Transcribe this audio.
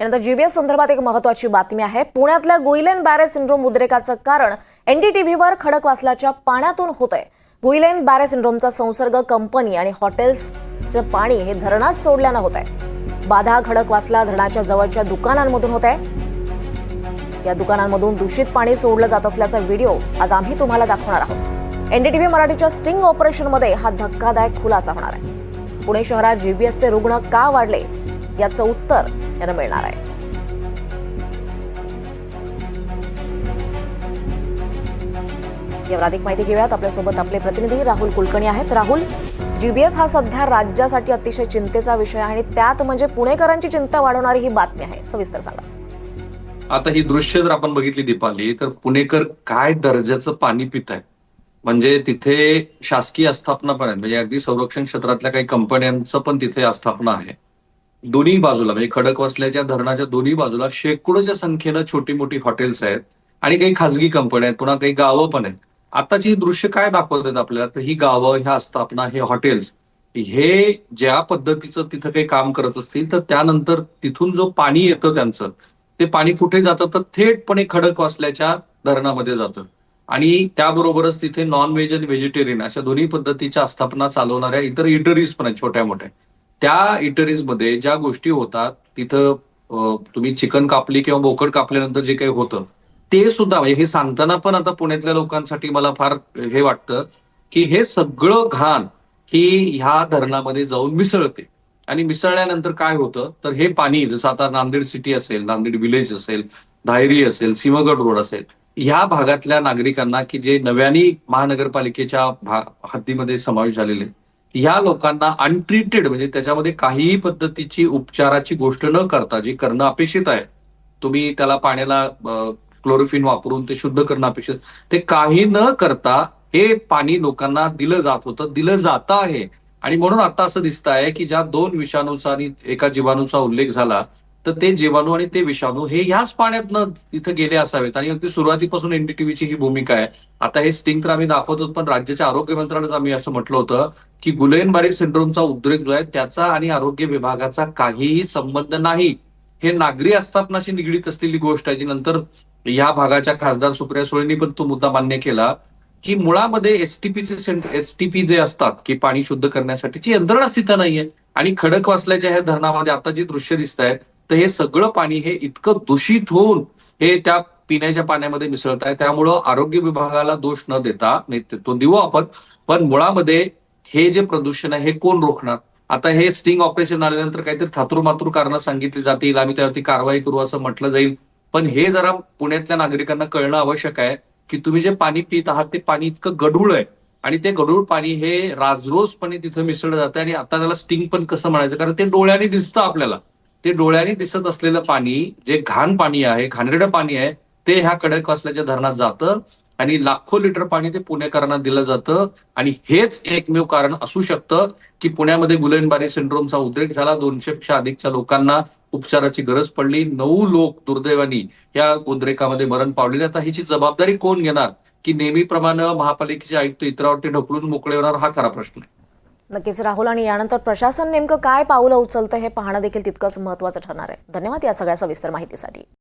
यानंतर जीबीएस संदर्भात एक महत्वाची बातमी आहे. पुण्यातल्या गुईलेन बॅरे सिंड्रोम उद्रेकाचं कारण एनडीटीव्हीवर खडकवासलाच्या पाण्यातून होत आहे गुईलेन बॅरे सिंड्रोमचा संसर्ग कंपनी आणि हॉटेल्सचं पाणी हे धरणात सोडल्यानं होत आहे बाधा खडकवासला धरणाच्या जवळच्या दुकानांमधून होत आहे या दुकानांमधून दूषित पाणी सोडलं जात असल्याचा व्हिडिओ आज आम्ही तुम्हाला दाखवणार आहोत. एनडीटीव्ही मराठीच्या स्टिंग ऑपरेशनमध्ये हा धक्कादायक खुलासा होणार आहे. पुणे शहरात जीबीएसचे रुग्ण का वाढले? याचं उत्तर यानं मिळणार आहे. यावर अधिक माहिती घेऊयात. आपल्यासोबत आपले प्रतिनिधी राहुल कुलकर्णी आहेत. राहुल जीबीएस हा सध्या राज्यासाठी अतिशय चिंतेचा विषय आहे आणि त्यात म्हणजे पुणेकरांची चिंता वाढवणारी ही बातमी आहे. सविस्तर सांगा. आता ही दृश्य जर आपण बघितली दीपाली तर पुणेकर काय दर्जाचं पाणी पित आहे म्हणजे तिथे शासकीय आस्थापना पण आहेत. म्हणजे अगदी संरक्षण क्षेत्रातल्या काही कंपन्यांचं पण तिथे आस्थापना आहे. दोन्ही बाजूला म्हणजे खडकवासल्याच्या धरणाच्या दोन्ही बाजूला शेकडोच्या संख्येनं छोटी मोठी हॉटेल्स आहेत आणि काही खाजगी कंपन्या आहेत पुन्हा काही गावं पण आहेत. आताची दृश्य काय दाखवत आहेत आपल्याला? तर ही गावं ह्या आस्थापना हे हॉटेल्स हे ज्या पद्धतीचं तिथं काही काम करत असतील तर त्यानंतर तिथून जो पाणी येतं त्यांचं ते पाणी कुठे जातं? तर थेटपणे खडकवासल्याच्या धरणामध्ये जातं. आणि त्याबरोबरच तिथे नॉन व्हेज आणि व्हेजिटेरियन अशा दोन्ही पद्धतीच्या आस्थापना चालवणाऱ्या इतर इटरीज पण आहेत छोट्या मोठ्या त्या इटरीजमध्ये ज्या गोष्टी होतात तिथं तुम्ही चिकन कापली किंवा बोकड कापल्यानंतर जे काही होतं ते सुद्धा म्हणजे हे सांगताना पण आता पुण्यातल्या लोकांसाठी मला फार हे वाटतं की हे सगळं घाण ही ह्या धरणामध्ये जाऊन मिसळते. आणि मिसळल्यानंतर काय होतं तर हे पाणी जसं आता नांदेड सिटी असेल नांदेड विलेज असेल धायरी असेल सिंहगड रोड असेल ह्या भागातल्या नागरिकांना की जे नव्याने महानगरपालिकेच्या भा- हद्दीमध्ये समावेश झालेले ह्या लोकांना अनट्रीटेड म्हणजे त्याच्यामध्ये काहीही पद्धतीची उपचाराची गोष्ट न करता जी करणं अपेक्षित आहे तुम्ही त्याला पाण्याला क्लोरोफिन वापरून ते शुद्ध करणं अपेक्षित ते काही न करता हे पाणी लोकांना दिलं जात होतं दिलं जात आहे. आणि म्हणून आता असं दिसत आहे की ज्या दोन विषाणूचा आणि एका जीवाणूचा उल्लेख झाला तर ते जीवाणू आणि ते विषाणू हे ह्याच पाण्यातनं इथं गेले असावेत. आणि अगदी सुरुवातीपासून एनडीटीव्हीची ही भूमिका आहे. आता हे स्टिंग तर आम्ही दाखवतो पण राज्याच्या आरोग्य मंत्र्यालाच आम्ही असं म्हटलं होतं की गुलेनबारी सिंड्रोमचा उद्रेक जो आहे त्याचा आणि आरोग्य विभागाचा काहीही संबंध नाही. हे नागरी आस्थापनाशी निगडीत असलेली गोष्ट आहे जी नंतर या भागाच्या खासदार सुप्रिया सुळेंनी पण तो मुद्दा मान्य केला की मुळामध्ये एसटीपीचे एसटीपी जे असतात की पाणी शुद्ध करण्यासाठीची यंत्रणा तिथं नाहीये. आणि खडक वाचल्याच्या ह्या धरणामध्ये आता जी दृश्य दिसत आहेत तर हे सगळं पाणी हे इतकं दूषित होऊन हे त्या पिण्याच्या पाण्यामध्ये मिसळत आहे. त्यामुळं आरोग्य विभागाला दोष न देता नेतृत्व तो देऊ आपण पण मुळामध्ये हे जे प्रदूषण आहे हे कोण रोखणार? आता हे स्टिंग ऑपरेशन आल्यानंतर काहीतरी थातूर कारणं सांगितली जातील आम्ही त्यावरती कारवाई करू असं म्हटलं जाईल. पण हे जरा पुण्यातल्या नागरिकांना कळणं आवश्यक आहे की तुम्ही जे पाणी पित आहात ते पाणी इतकं गढूळ आहे. आणि ते गढूळ पाणी हे राजरोजपणे तिथं मिसळलं जातं आणि आता त्याला स्टिंग पण कसं म्हणायचं? कारण ते डोळ्याने दिसतं आपल्याला. ते डोळ्याने दिसत असलेलं पाणी जे घाण पाणी आहे घाणेरडं पाणी आहे ते ह्या कडक असल्याच्या धरणात जातं आणि लाखो लिटर पाणी ते पुणेकरांना दिलं जातं. आणि हेच एकमेव कारण असू शकतं की पुण्यामध्ये गुलेनबारी सिंड्रोमचा उद्रेक झाला. दोनशे पेक्षा अधिकच्या लोकांना उपचाराची गरज पडली. नऊ लोक दुर्दैवानी या उद्रेकामध्ये मरण पावलेले. आता ह्याची जबाबदारी कोण घेणार? की नेहमीप्रमाणे महापालिकेचे आयुक्त इतरावरती ढकलून मोकळे होणार? हा खरा प्रश्न आहे. नक्कीच राहुल आणि यानंतर प्रशासन नेमकं काय पावलं उचलतं हे पाहणं देखील तितकंच महत्त्वाचं ठरणार आहे. धन्यवाद या सगळ्या सविस्तर माहितीसाठी.